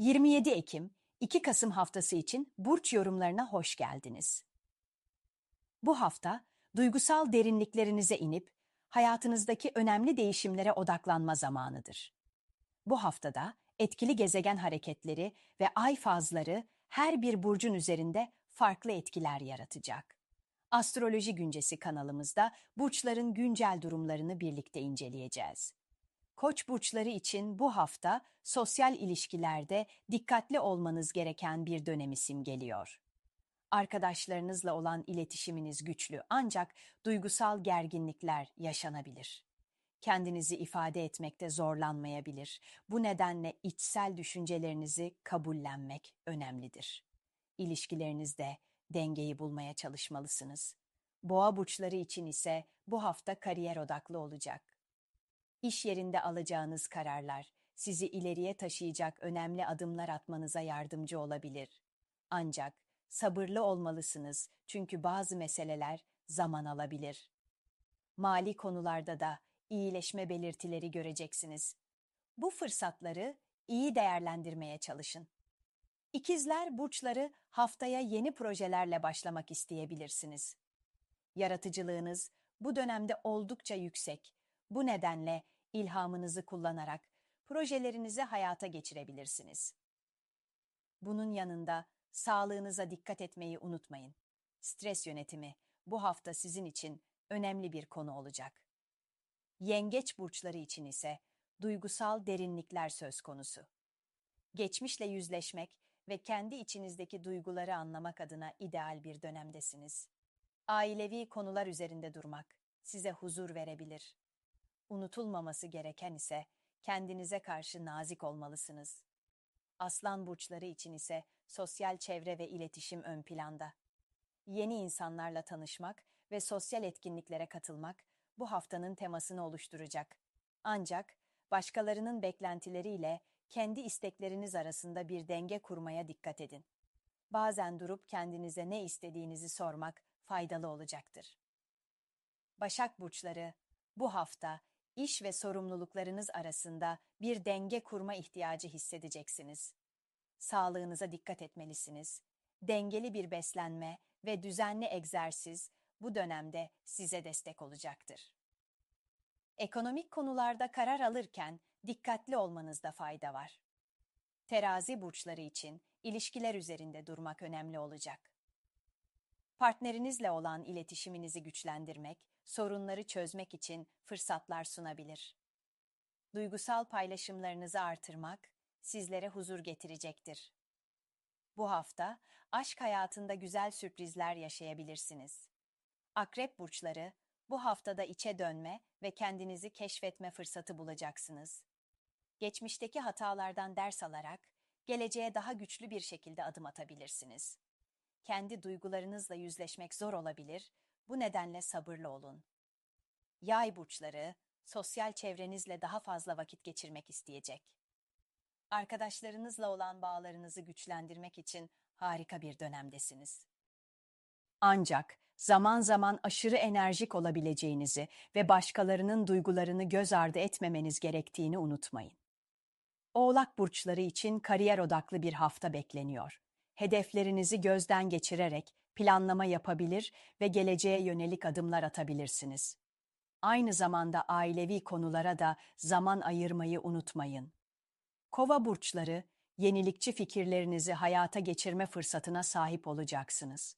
27 Ekim 2 Kasım haftası için burç yorumlarına hoş geldiniz. Bu hafta duygusal derinliklerinize inip hayatınızdaki önemli değişimlere odaklanma zamanıdır. Bu haftada etkili gezegen hareketleri ve ay fazları her bir burcun üzerinde farklı etkiler yaratacak. Astroloji Güncesi kanalımızda burçların güncel durumlarını birlikte inceleyeceğiz. Koç burçları için bu hafta sosyal ilişkilerde dikkatli olmanız gereken bir dönemi simgeliyor. Arkadaşlarınızla olan iletişiminiz güçlü ancak duygusal gerginlikler yaşanabilir. Kendinizi ifade etmekte zorlanmayabilir. Bu nedenle içsel düşüncelerinizi kabullenmek önemlidir. İlişkilerinizde dengeyi bulmaya çalışmalısınız. Boğa burçları için ise bu hafta kariyer odaklı olacak. İş yerinde alacağınız kararlar sizi ileriye taşıyacak önemli adımlar atmanıza yardımcı olabilir. Ancak sabırlı olmalısınız çünkü bazı meseleler zaman alabilir. Mali konularda da iyileşme belirtileri göreceksiniz. Bu fırsatları iyi değerlendirmeye çalışın. İkizler burçları haftaya yeni projelerle başlamak isteyebilirsiniz. Yaratıcılığınız bu dönemde oldukça yüksek. Bu nedenle ilhamınızı kullanarak projelerinizi hayata geçirebilirsiniz. Bunun yanında sağlığınıza dikkat etmeyi unutmayın. Stres yönetimi bu hafta sizin için önemli bir konu olacak. Yengeç burçları için ise duygusal derinlikler söz konusu. Geçmişle yüzleşmek ve kendi içinizdeki duyguları anlamak adına ideal bir dönemdesiniz. Ailevi konular üzerinde durmak size huzur verebilir. Unutulmaması gereken ise kendinize karşı nazik olmalısınız. Aslan burçları için ise sosyal çevre ve iletişim ön planda. Yeni insanlarla tanışmak ve sosyal etkinliklere katılmak bu haftanın temasını oluşturacak. Ancak başkalarının beklentileriyle kendi istekleriniz arasında bir denge kurmaya dikkat edin. Bazen durup kendinize ne istediğinizi sormak faydalı olacaktır. Başak burçları bu hafta iş ve sorumluluklarınız arasında bir denge kurma ihtiyacı hissedeceksiniz. Sağlığınıza dikkat etmelisiniz. Dengeli bir beslenme ve düzenli egzersiz bu dönemde size destek olacaktır. Ekonomik konularda karar alırken dikkatli olmanızda fayda var. Terazi burçları için ilişkiler üzerinde durmak önemli olacak. Partnerinizle olan iletişiminizi güçlendirmek, sorunları çözmek için fırsatlar sunabilir. Duygusal paylaşımlarınızı artırmak sizlere huzur getirecektir. Bu hafta aşk hayatında güzel sürprizler yaşayabilirsiniz. Akrep burçları bu haftada içe dönme ve kendinizi keşfetme fırsatı bulacaksınız. Geçmişteki hatalardan ders alarak geleceğe daha güçlü bir şekilde adım atabilirsiniz. Kendi duygularınızla yüzleşmek zor olabilir, bu nedenle sabırlı olun. Yay burçları, sosyal çevrenizle daha fazla vakit geçirmek isteyecek. Arkadaşlarınızla olan bağlarınızı güçlendirmek için harika bir dönemdesiniz. Ancak zaman zaman aşırı enerjik olabileceğinizi ve başkalarının duygularını göz ardı etmemeniz gerektiğini unutmayın. Oğlak burçları için kariyer odaklı bir hafta bekleniyor. Hedeflerinizi gözden geçirerek planlama yapabilir ve geleceğe yönelik adımlar atabilirsiniz. Aynı zamanda ailevi konulara da zaman ayırmayı unutmayın. Kova burçları, yenilikçi fikirlerinizi hayata geçirme fırsatına sahip olacaksınız.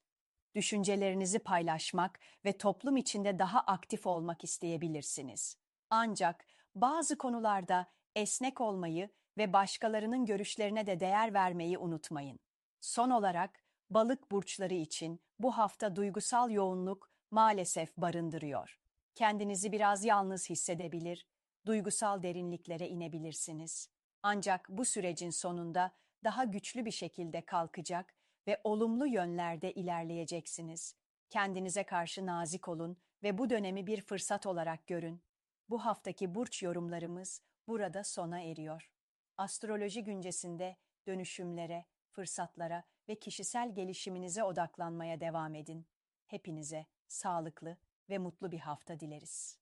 Düşüncelerinizi paylaşmak ve toplum içinde daha aktif olmak isteyebilirsiniz. Ancak bazı konularda esnek olmayı ve başkalarının görüşlerine de değer vermeyi unutmayın. Son olarak balık burçları için bu hafta duygusal yoğunluk maalesef barındırıyor. Kendinizi biraz yalnız hissedebilir, duygusal derinliklere inebilirsiniz. Ancak bu sürecin sonunda daha güçlü bir şekilde kalkacak ve olumlu yönlerde ilerleyeceksiniz. Kendinize karşı nazik olun ve bu dönemi bir fırsat olarak görün. Bu haftaki burç yorumlarımız burada sona eriyor. Astroloji güncesinde dönüşümlere, fırsatlara ve kişisel gelişiminize odaklanmaya devam edin. Hepinize sağlıklı ve mutlu bir hafta dileriz.